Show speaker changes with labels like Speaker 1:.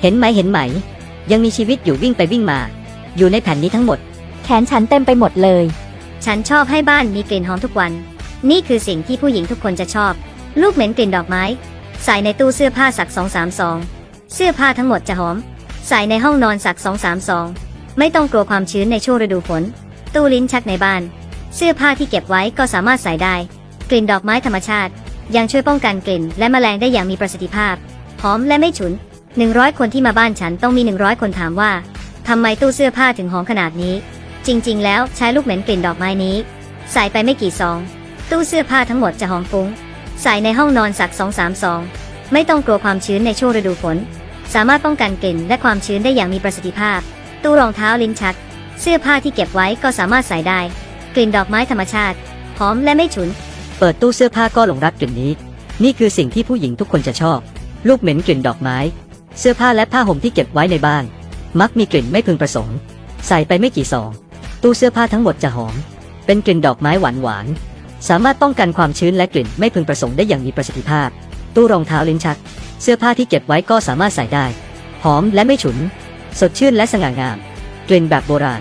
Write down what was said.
Speaker 1: เห็นไหมเห็นไหม ยังมีชีวิตอยู่วิ่งไปวิ่งมา อยู่ในแผ่นนี้ทั้งหมด
Speaker 2: แขนฉันเต็มไปหมดเลย
Speaker 3: ฉันชอบให้บ้านมีกลิ่นหอมทุกวัน นี่คือสิ่งที่ผู้หญิงทุกคนจะชอบ ลูกเหม็นกลิ่นดอกไม้ ใส่ในตู้เสื้อผ้าสักสองสามซองเสื้อผ้าทั้งหมดจะหอม ใส่ในห้องนอนสักสองสามซองไม่ต้องกลัวความชื้นในช่วงฤดูฝน ตู้ลิ้นชักในบ้าน เสื้อผ้าที่เก็บไว้ก็สามารถใส่ได้ กลิ่นดอกไม้ธรรมชาติ ยังช่วยป้องกันกลิ่นและแมลงได้อย่างมีประสิทธิภาพ หอมและไม่ฉุน 100 คนที่มาบ้านฉันต้องมี 100 คนถามว่าทำไมตู้เสื้อผ้าถึงหอมขนาดนี้ จริง ๆ แล้วใช้ลูกเหม็นกลิ่นดอกไม้นี้ ใส่ไปไม่กี่ซอง ตู้เสื้อผ้าทั้งหมดจะหอมฟุ้ง ใส่ในห้องนอนสักสองสามซอง ไม่ต้องกลัวความชื้นในช่วงฤดูฝน สามารถป้องกันกลิ่นและความชื้นได้อย่างมีประสิทธิภาพ ตู้รองเท้าลิ้นชัก เสื้อผ้าที่เก็บไว้ก็สามารถใส่ได้ กลิ่นดอกไม้ธรรมชาติหอมและไม่ฉุน
Speaker 1: เปิดตู้เสื้อผ้าก็หลงรักกลิ่นนี้ นี่คือสิ่งที่ผู้หญิงทุกคนจะชอบ ลูกเหม็นกลิ่นดอกไม้ เสื้อผ้าและผ้าห่มที่เก็บไว้ในบ้าน มักมีกลิ่นไม่พึงประสงค์ ใส่ไปไม่กี่ซอง ตู้เสื้อผ้าทั้งหมดจะหอม เป็นกลิ่นดอกไม้หวานหวานๆสามารถป้องกันความชื้นและกลิ่นไม่พึงประสงค์ได้อย่างมีประสิทธิภาพ ตู้รองเท้าลิ้นชัก เสื้อผ้าที่เก็บไว้ก็สามารถใส่ได้ หอมและไม่ฉุน สดชื่นและสง่างาม กลิ่นแบบโบราณ